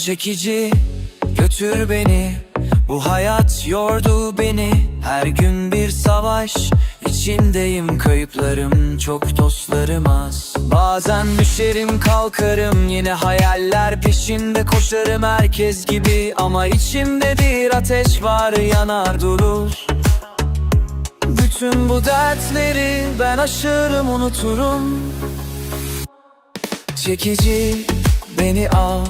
çekici Götür beni. Bu hayat yordu beni. Her gün bir savaş içindeyim. Kayıplarım çok dostlarım az. Bazen düşerim kalkarım. Yine hayaller peşinde. Koşarım herkes gibi. Ama içimde bir ateş var yanar durur. Bütün bu dertleri ben aşırım unuturum. Çekici beni al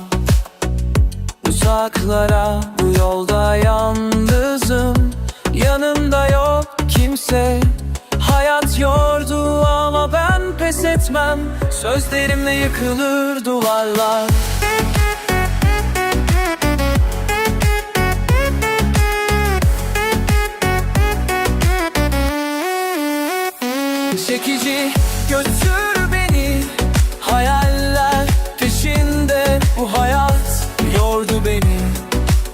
Uzaklara bu yolda yalnızım. Yanımda yok kimse Hayat yordu ama ben pes etmem. Sözlerimle yıkılır duvarlar. Çekici götür beni.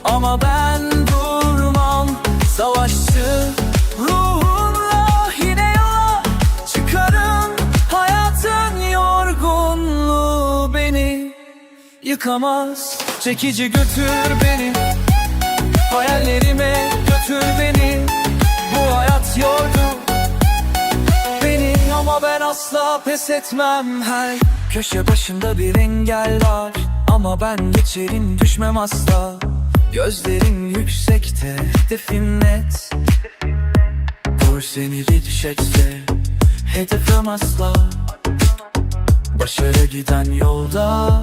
Ama ben durmam. Savaşçı ruhumla yine yola çıkarım. Hayatın yorgunluğu beni yıkamaz. Çekici götür beni. Hayallerime götür beni. Bu hayat yordu beni. Ama ben asla pes etmem. Her Köşe başında bir engel var Ama ben geçerim düşmem asla. Gözlerim yüksekte hedefim net. Vur seni bir düşekse Hedefim asla. Başarı giden yolda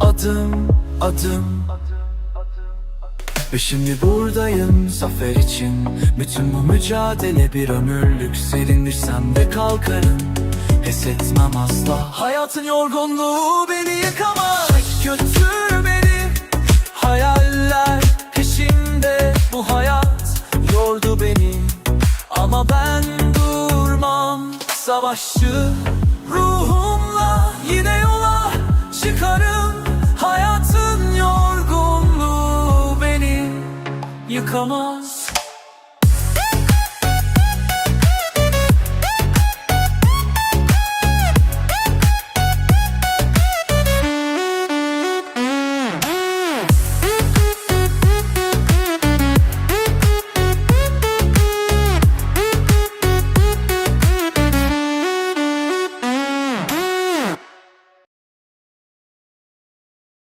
Adım adım. Ve şimdi buradayım zafer için. Bütün bu mücadele bir ömürlük. Serindirsem de kalkarım. Pes etmem asla. Hayatın yorgunluğu beni yıkamaz Götür beni. Hayaller peşimde Bu hayat yordu beni. Ama ben durmam Savaşçı ruhumla Yine yola çıkarım. Hayatın yorgunluğu beni yıkamaz